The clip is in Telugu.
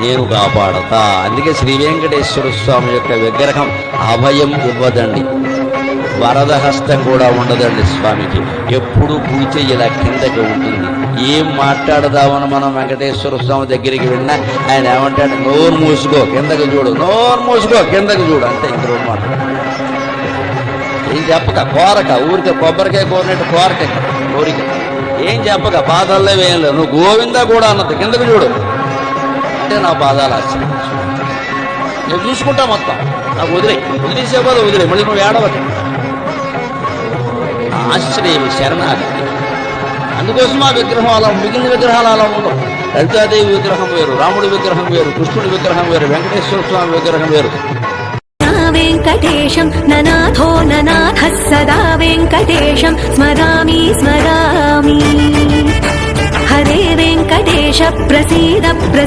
నేను కాపాడతా. అందుకే శ్రీ వెంకటేశ్వర స్వామి యొక్క విగ్రహం అభయం ఇవ్వదండి. వరద హస్తం కూడా ఉండదండి స్వామికి. ఎప్పుడు పూజ ఇలా కిందకి ఉంటుంది. ఏం మాట్లాడదామని మనం వెంకటేశ్వర స్వామి దగ్గరికి వెళ్ళినా ఆయన ఏమంటాడు నోరు మూసుకో కిందకి చూడు నోరు మూసుకో కిందకి చూడు అంటే ఇంకో మాట ఏం చెప్పక కోరక ఊరికే కొబ్బరికాయ కోరినట్టు కోరక కోరిక. ఏం చెప్పక బాధల్లో వేయలేదు నువ్వు గోవిందా కూడా అన్నది కిందకు చూడు. అంటే నా బాధాలు ఆశ్చర్యించు నేను చూసుకుంటా మొత్తం. నాకు వదిలే. వదిలేసే బాధ వదిలే. మళ్ళీ నువ్వు ఏడవకు. ఆశ్చర్యం శరణాగతి. అందుకోసం ఆ విగ్రహం అలా మిగిలిన విగ్రహాలు అలా ఉండవు. లలితాదేవి విగ్రహం వేరు రాముడి విగ్రహం వేరు కృష్ణుడి విగ్రహం వేరు వెంకటేశ్వర స్వామి విగ్రహం వేరు. వెంకటేశం ననాథో ననాథ సదా వెంకటేశం స్మరామి స్మరామి. హరే వెంకటేశ ప్రసీద ప్రసీ